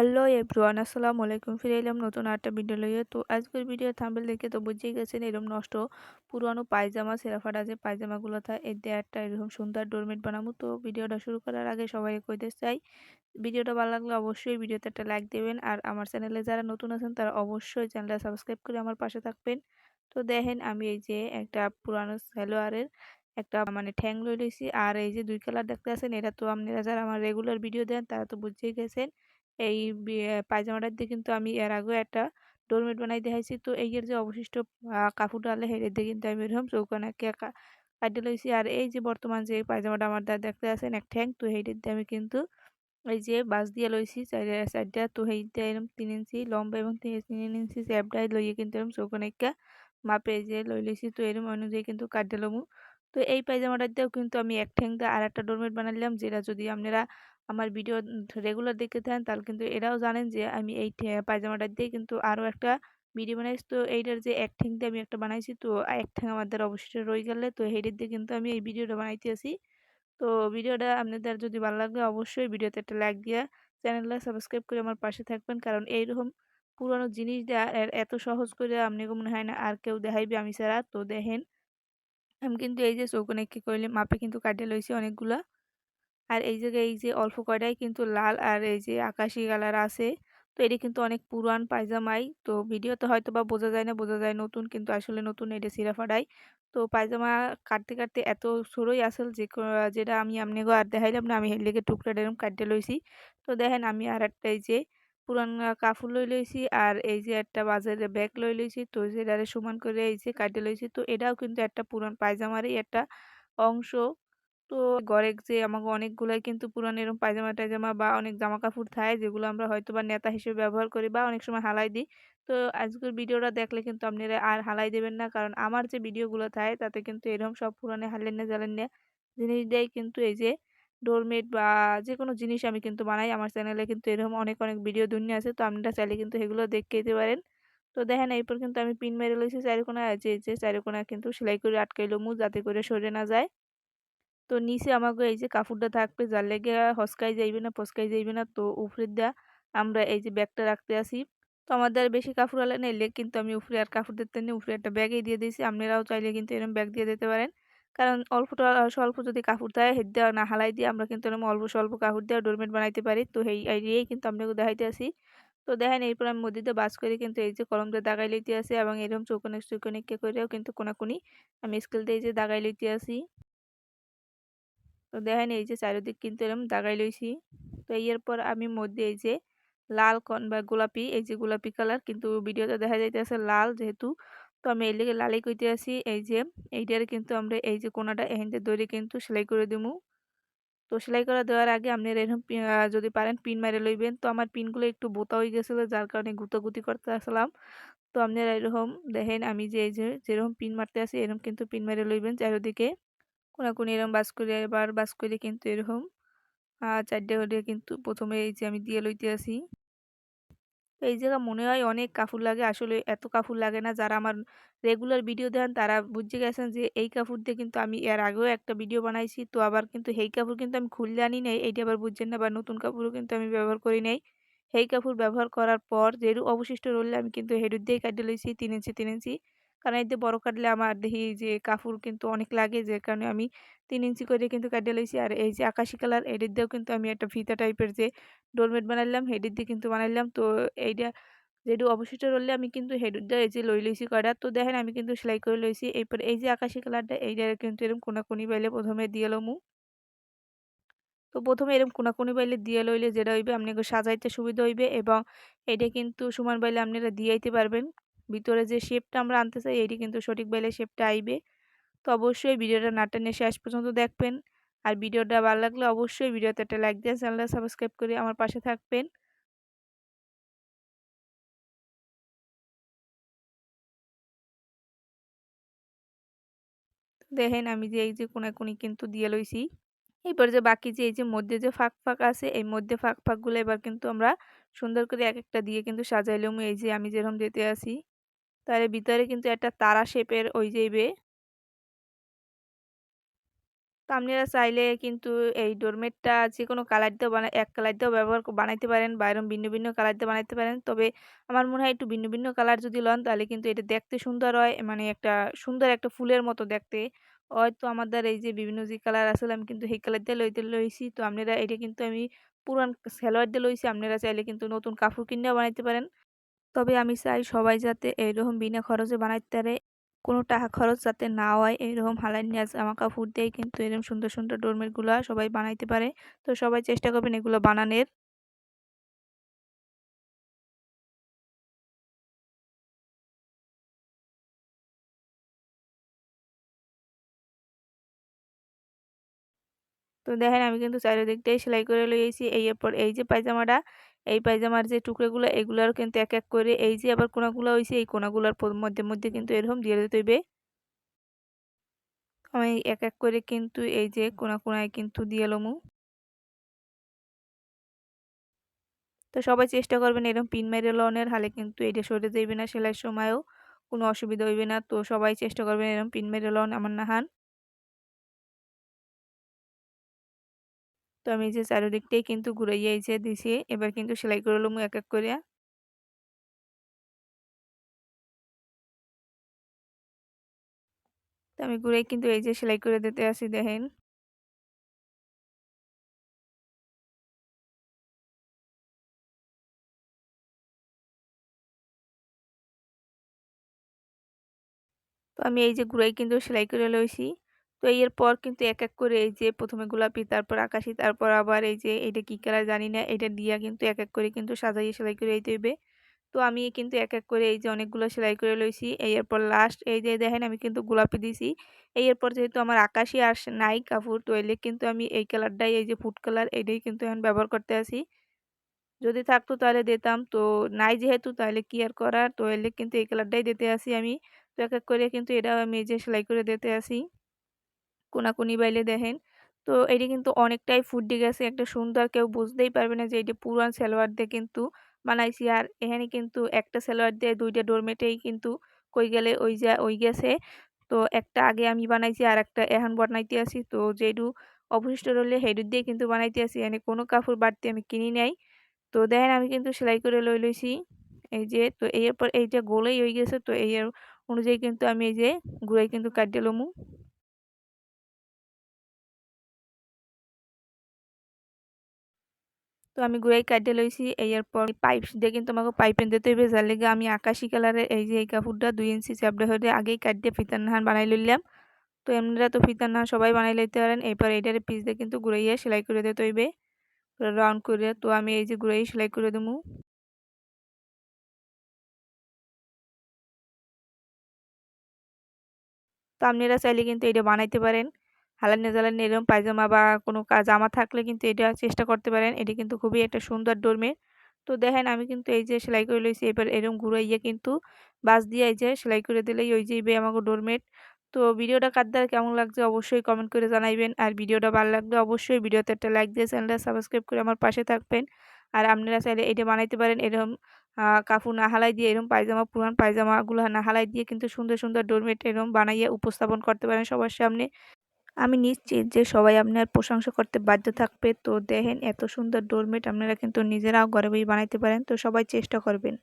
Hello everyone, আসসালামু আলাইকুম। ফিরে এলাম নতুন আরেকটা ভিডিও লইয়ে তো আজকের ভিডিও থাম্বেল দেখে তো বুঝেই গেছেন এরকম নষ্ট পুরানো পায়জামা সেরাফাটা যে পায়জামাগুলো থাকে এতে একটা এরকম সুন্দর ডোরমেট বানাবো। তো ভিডিওটা শুরু করার আগে সবাই কইতে চাই, ভিডিওটা ভালো লাগলে অবশ্যই ভিডিওতে একটা লাইক দেবেন। আর আমার চ্যানেলে যারা নতুন আছেন, তারা অবশ্যই চ্যানেলটা সাবস্ক্রাইব করে আমার পাশে থাকবেন। তো দেখেন আমি এই যে একটা পুরানো সালোয়ারের একটা মানে ঠ্যাং লই লইছি। আর এই যে দুই কালার দেখতে আছেন, এটা তো আপনারা যারা আমার রেগুলার ভিডিও দেন, তারা তো বুঝেই গেছেন। এই পায়জামাটার দিয়ে কিন্তু আমি এর আগেও একটা ডোরমেট বানাই দেখাইছি। তো এই যে অবশিষ্ট কাপড় ডালে হেরে দিয়ে কিন্তু আমি এরকম চৌকানাকে কাটিয়ে লইছি। আর এই যে বর্তমান যে পায়জামাটা আমার দ্বারা দেখতে আছেন এক ঠ্যাং, তো হেঁটে দিয়ে আমি কিন্তু এই যে বাস দিয়ে লইছি চারটা তো হেঁটে এরকম তিন ইঞ্চি লম্বা এবং তিন ইঞ্চি চ্যাপটাই লইয়ে কিন্তু এরকম চৌকানাইকা মাপে যে লই লইছি। তো এরকম অনুযায়ী কিন্তু কাটতে লমু। তো এই পায়জামাটার দিয়েও কিন্তু আমি এক ঠ্যাং দিয়ে আর একটা ডোরমেট বানালাম যেটা যদি আপনারা আমার ভিডিও রেগুলার দেখতে থাকেন তাহলে কিন্তু এরাও জানেন যে আমি এই পায়জামাটা দিয়ে কিন্তু আরও একটা ভিডিও বানাইছি তো এইটার যে এক ঠ্যাং দিয়ে আমি একটা বানাইছি, তো এক আমাদের অবশ্যই রয়ে গেলে, তো হেডের দিয়ে কিন্তু আমি এই ভিডিওটা বানাইতে আসি। তো ভিডিওটা আপনাদের যদি ভালো লাগে অবশ্যই ভিডিওতে একটা লাইক দিয়ে, চ্যানেলটা সাবস্ক্রাইব করে আমার পাশে থাকবেন, কারণ এইরকম পুরনো জিনিস দেওয়া এত সহজ করে আপনি মনে হয় না আর কেউ দেখাইবে আমি ছাড়া, তো দেখেন। আমি কিন্তু এই যে চৌকনে কি করলে মাপে কিন্তু কাটিয়ে লইছি অনেকগুলা। আর এই জায়গায় এই যে অল্প কয়টাই কিন্তু লাল আর এই যে আকাশি কালার আছে। তো এটি কিন্তু অনেক পুরান পায়জামাই। তো ভিডিওতে হয়তো বা বোঝা যায় না, বোঝা যায় নতুন কিন্তু আসলে নতুন এটা সিরাফাডাই তো পায়জামা কাটতে কাটতে এত সরই আসল যে যেটা আমি আপনাকে আর দেখাইলাম না, আমি লেগে টুকরা এরকম কাটতে লইছি। তো দেখেন আমি আর একটা এই যে পুরান কাপড় লই লইছি আর এই যে একটা বাজারে ব্যাগ লই লইছি। তো যেটারে সমান করে এই যে কাটতে লইছি। তো এটাও কিন্তু একটা পুরান পায়জামারই একটা অংশ। তো ঘরে যে আমাকে অনেকগুলাই কিন্তু পুরানো এরকম পায়জামা টায়জামা বা অনেক জামা কাপড় থাকে, যেগুলো আমরা হয়তো বা নেতা হিসেবে ব্যবহার করি বা অনেক সময় হালাই দিই। তো আজকের ভিডিওটা দেখলে কিন্তু আপনারা আর হালাই দেবেন না। কারণ আমার যে ভিডিওগুলো থাকে, তাতে কিন্তু এরকম সব পুরানো হালেন না জ্বালেন না জিনিস দেয় কিন্তু এই যে ডোরমেট বা যে কোনো জিনিস আমি কিন্তু বানাই। আমার চ্যানেলে কিন্তু এরকম অনেক অনেক ভিডিও দুনিয়া আছে। তো আপনারা চাইলে কিন্তু সেগুলো দেখে যেতে পারেন। তো দেখেন, এরপর কিন্তু আমি পিন মেরে লইছি চারিকোনা যে যে চারিকোনা কিন্তু সেলাই করে আটকাইলো মু যাতে করে সরে না যায়। তো নিচে আমাকে এই যে কাপড়টা থাকবে যার লেগে হসকাই যাইবে না ফসকাই যাইবে না, তো উপরের দেওয়া আমরা এই যে ব্যাগটা রাখতে আসি। তো আমাদের বেশি কাপড় আলে নেই, লেগ কিন্তু আমি উপরে আর কাপড় দিতে নিই, উপরে একটা ব্যাগেই দিয়ে দিয়েছি। আপনারাও চাইলে কিন্তু এরকম ব্যাগ দিয়ে দিতে পারেন। কারণ অল্পটা স্বল্প যদি কাপড় দেয়, হেড দেওয়া না হালাই দিয়ে আমরা কিন্তু এরকম অল্প স্বল্প কাপড় দেওয়া ডোরমেট বানাইতে পারি। তো এই আইডিয়াই কিন্তু আপনাকে দেখাইতে আসি। তো দেখেন এরপর আমি মধ্যে বাস করে কিন্তু এই যে কলম দিয়ে দাগাই লইতে আসি এবং এরকম চৌকনে চৌকনিকে করেও কিন্তু কোনাকুনি আমি স্কেল দিয়ে যে দাগাই লইতে আসি। তো দেখেন এই যে চারিদিক কিন্তু এরকম দাগাই লইছি। তো এর পর আমি মধ্যে এই যে লাল কন বা গোলাপি, এই যে গোলাপি কালার কিন্তু ভিডিওতে দেখা যাইতেছে লাল যেহেতু। তো আমি এই লেগে লালই কইতে আছি, এই যে এইটার কিন্তু আমরা এই যে কোনাটা এখানতে দড়ি কিন্তু সেলাই করে দিমু। তো সেলাই করা দেওয়ার আগে আপনি এরকম যদি পারেন পিন মারে লইবেন। তো আমার পিনগুলো একটু বোতা হয়ে গেছিল, যার কারণে গুতাগুতি করতে আসলাম। তো আপনারা এরকম দেখেন আমি যে এই যে যেরকম পিন মারতে আসি এরকম কিন্তু পিন মারে লইবেন চারিদিকে। কোনাকুনি এরকম বাস করে এবার বাস করে কিন্তু এরকম। চারটে হলে কিন্তু প্রথমে এই যে আমি দিয়ে লইতে আসি। এই জায়গা মনে হয় অনেক কাপড় লাগে। আসলে এত কাপড় লাগে না। যারা আমার রেগুলার ভিডিও দেন, তারা বুঝে গেছেন যে এই কাপড় দিয়ে কিন্তু আমি এর আগেও একটা ভিডিও বানাইছি। তো আবার কিন্তু সেই কাপড় কিন্তু আমি খুললে আনি নাই। এইটা আবার বুঝছেন না বা নতুন কাপড়ও কিন্তু আমি ব্যবহার করি নাই। এই কাপড় ব্যবহার করার পর যেরু অবশিষ্ট রইলে আমি কিন্তু হেডুর দিয়েই কাটিয়ে লইছি, তিন ইঞ্চি তিন ইঞ্চি। কারণ এই এতে বড় কাটলে আমার দেখি যে কাপড় কিন্তু অনেক লাগে, যে কারণে আমি তিন ইঞ্চি করে কিন্তু কাটিয়ে লইছি। আর এই যে আকাশি কালার এডির দিয়েও কিন্তু আমি একটা ফিতা টাইপের যে ডোরমেট বানাইলাম হেডির দিয়ে কিন্তু বানাইলাম। তো এইটা যেটু অবশিষ্ট রইলে আমি কিন্তু হেডুর দিয়ে এই যে লই লইছি কয়টা তো দেখেন আমি কিন্তু সেলাই করে লইছি। এরপর এই যে আকাশি কালারটা এইটা কিন্তু এরকম কোনাকুনি পাইলে প্রথমে দিয়ে লমু। তো প্রথমে এরকম কোনাকুনি বাইলে দিয়ে লইলে যেটা হইবে আপনাকে সাজাইতে সুবিধা হইবে এবং এটা কিন্তু সমান বাইলে আপনারা আইতে পারবেন। ভিতরে যে শেপটা আমরা আনতে চাই এটি কিন্তু সঠিক বেলে শেপটা আইবে। তো অবশ্যই ভিডিওটা না টেনে শেষ পর্যন্ত দেখবেন। আর ভিডিওটা ভালো লাগলে অবশ্যই ভিডিওতে একটা লাইক দিয়ে চ্যানেলটা সাবস্ক্রাইব করে আমার পাশে থাকবেন। দেখেন আমি যে এই যে কোনাকুনি কিন্তু দিয়ে লইছি। এরপর যে বাকি যে এই যে মধ্যে যে ফাঁক ফাঁক আছে, এই মধ্যে ফাঁক ফাঁকগুলো এবার কিন্তু আমরা সুন্দর করে এক একটা দিয়ে কিন্তু সাজাইলাম এই যে আমি যেরকম দিতে আসি তার ভিতরে কিন্তু একটা তারা শেপের ওই যে তো আপনারা চাইলে কিন্তু এই ডোরমেটটা যে কোনো কালার দিয়েও বানা এক কালার দিয়েও ব্যবহার বানাইতে পারেন বা এরকম ভিন্ন ভিন্ন কালার দিয়ে বানাইতে পারেন। তবে আমার মনে হয় একটু ভিন্ন ভিন্ন কালার যদি লন তাহলে কিন্তু এটা দেখতে সুন্দর হয় মানে একটা সুন্দর একটা ফুলের মতো দেখতে। হয়তো আমাদের এই যে বিভিন্ন যে কালার আসলে আমি কিন্তু সেই কালার দিয়ে লইতে লইছি। তো আপনারা এটা কিন্তু আমি পুরান সালোয়ার দিয়ে লইছি, আপনারা চাইলে কিন্তু নতুন কাপড় কিনেও বানাইতে পারেন। তবে আমি চাই সবাই যাতে এইরকম বিনা খরচে বানাইতে পারে, কোনো টাকা খরচ যাতে না হয়, এইরকম হালাই নিয়ে জামা কাপড় দিয়ে কিন্তু এরকম সুন্দর সুন্দর ডোরমেটগুলো সবাই বানাইতে পারে। তো সবাই চেষ্টা করবেন এগুলো বানানোর। তো দেখেন আমি কিন্তু চারিদিকটাই সেলাই করে লইয়েছি এই এরপর এই যে পায়জামাটা, এই পায়জামার যে টুকরোগুলো এগুলোর কিন্তু এক এক করে এই যে আবার কোনাগুলো হয়েছে এই কোনাগুলোর মধ্যে মধ্যে কিন্তু এরকম দিয়ে দিতে হইবে। আমি এক এক করে কিন্তু এই যে কোনা কোনায় কিন্তু দিয়ে লমু। তো সবাই চেষ্টা করবেন এরকম পিন মেরে লনের হালে কিন্তু এটা সরে যাইবে না সেলাইয়ের সময়ও, কোনো অসুবিধা হইবে না। তো সবাই চেষ্টা করবেন এরকম পিন মেরে লন আমার নাহান তো আমি যে চারিদিকটাই কিন্তু ঘুরাইয়া এই যে দিছি, এবার কিন্তু সেলাই করে লমু এক এক করে তো আমি ঘুরাই কিন্তু এই যে সেলাই করে দিতে আসি দেখেন। তো আমি এই যে ঘুরাই কিন্তু সেলাই করে লইছি। তো এরপর কিন্তু এক এক করে এই যে প্রথমে গোলাপি, তারপর আকাশি, তারপর আবার এই যে এটা কী কালার জানি না এটা দিয়া কিন্তু এক এক করে কিন্তু সাজাইয়ে সেলাই করে এই হইবে। তো আমি কিন্তু এক এক করে এই যে অনেকগুলো সেলাই করে লইছি। এরপর লাস্ট এই যে দেখেন আমি কিন্তু গোলাপি দিছি। এরপর যেহেতু আমার আকাশি আর নাই কাপড়, তো এলে কিন্তু আমি এই কালারটাই, এই যে ফুড কালার এটাই কিন্তু এখন ব্যবহার করতে আসি যদি থাকতো তাহলে দিতাম, তো নাই যেহেতু তাহলে কি আর করার? তো এলে কিন্তু এই কালারটাই দিতে আসি আমি। তো এক এক করে কিন্তু এটাও আমি এই যে সেলাই করে দিতে আসি কোনাকুনি বাইলে দেখেন। তো এটি কিন্তু অনেকটাই ফুটে গেছে, একটা সুন্দর কেউ বুঝতেই পারবে না যে এটি পুরান সালোয়ার দিয়ে কিন্তু বানাইছি। আর এখানে কিন্তু একটা সালোয়ার দিয়ে দুইটা ডোরমেটেই কিন্তু কই গেলে ওই যা, ওই গেছে। তো একটা আগে আমি বানাইছি, আর একটা এখন বানাইতে আসি তো যেটু অবশিষ্ট রইলে হেডুর দিয়ে কিন্তু বানাইতে আসি এখানে কোনো কাপড় বাড়তি আমি কিনি নাই। তো দেখেন আমি কিন্তু সেলাই করে লই লইছি। এই যে, তো এরপর এইটা গোলেই হয়ে গেছে। তো এই অনুযায়ী কিন্তু আমি এই যে গুড়াই কিন্তু কাটিয়ে লমু। তো আমি গুড়াই কাটিয়ে লইছি এরপর পাইপ দিয়ে কিন্তু আমাকে পাইপেন দিতে হইবে। যার লেগে আমি আকাশি কালারের এই যে এই কাপড়টা দুই ইঞ্চি চাপড়া হয়ে আগেই কাটিয়ে ফিতার নাহান বানাই লইলাম। তো এমনিরা তো ফিতার নাহান সবাই বানাই লইতে পারেন। এরপর এইটার পিস দিয়ে কিন্তু গুড়াইয়া সেলাই করে দিতে হইবে। রাউন্ড করে, তো আমি এই যে গুড়াই সেলাই করে দেবো তো আপনারা চাইলে কিন্তু এটা বানাইতে পারেন। হালানি জ্বালানি এরকম পায়জামা বা কোনো জামা থাকলে কিন্তু এটা চেষ্টা করতে পারেন। এটি কিন্তু খুবই একটা সুন্দর ডোরমেট তো দেখেন আমি কিন্তু এই যে সেলাই করে লইছি, এবার এরকম ঘুরাইয়ে কিন্তু বাস দিয়ে এই যে সেলাই করে দিলেই ওই যে আমাকে ডোরমেট। তো ভিডিওটা কাদ্দার কেমন লাগছে অবশ্যই কমেন্ট করে জানাইবেন। আর ভিডিওটা ভালো লাগলে অবশ্যই ভিডিওতে একটা লাইক দিয়ে চ্যানেলটা সাবস্ক্রাইব করে আমার পাশে থাকবেন। আর আপনারা চাইলে এটা বানাইতে পারেন এরকম কাপড় না হালাই দিয়ে এরকম পায়জামা, পুরান পায়জামাগুলো না হালাই দিয়ে কিন্তু সুন্দর সুন্দর ডোরমেট এরকম বানাইয়ে উপস্থাপন করতে পারেন সবার সামনে। আমি নিশ্চিত যে সবাই আপনার প্রশংসা করতে বাধ্য থাকবে। তো দেখেন, এত সুন্দর ডোরমেট আপনারা কিন্তু নিজেরাও ঘরে বই বানাইতে পারেন। তো সবাই চেষ্টা করবেন।